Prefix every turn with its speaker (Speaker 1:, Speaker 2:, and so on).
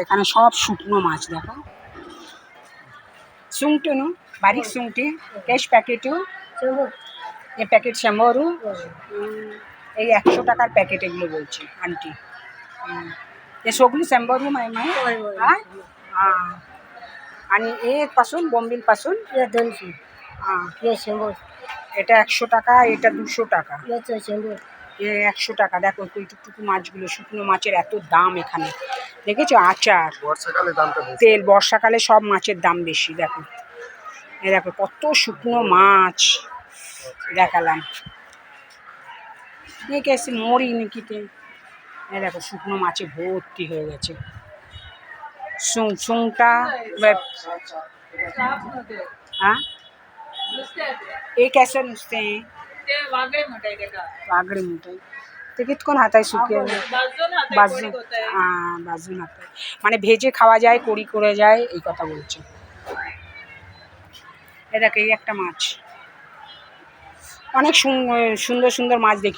Speaker 1: এখানে সব শুকনো মাছ দেখো सुंगटू बारीक सुंगटी कॅश প্যাকেটও এই প্যাকেট शंभरू এই একশো টাকার প্যাকেট এগুলো বলছে আন্টি হুম. हे सगळी शंभरू माय माय हा हां आणि पासून बोंबील पासून
Speaker 2: या दोनशे
Speaker 1: हां
Speaker 2: या शंभर
Speaker 1: এটা একশো টাকা এটা দুশো টাকা
Speaker 2: याचं शंभर
Speaker 1: এ একশো টাকা দেখো ওই টুকটুকু মাছগুলো শুকনো মাছের এত দাম এখানে দেখেছো আচার
Speaker 3: বর্ষাকালে দামটা বেশি
Speaker 1: তেল বর্ষাকালে সব মাছের দাম বেশি দেখো এ দেখো কত শুকনো মাছ দেখালাম এ কেসে মরি নাকিতে এ দেখো শুকনো মাছে ভর্তি হয়ে গেছে সুং সুংটা এবার- হ্যাঁ ए कैसे नुसते हैं
Speaker 4: ते वागळे म्हणताय त्याका
Speaker 1: वागडे मोठे টিকিটক্ষণ হাতায়
Speaker 4: শুকিয়ে নেয়
Speaker 1: বাজু হ্যাঁ হাতায়। মানে ভেজে খাওয়া যায় কড়ি করে যায় এই কথা বলছে। এ দেখ এই একটা মাছ। অনেক সুন্দর সুন্দর মাছ দেখি।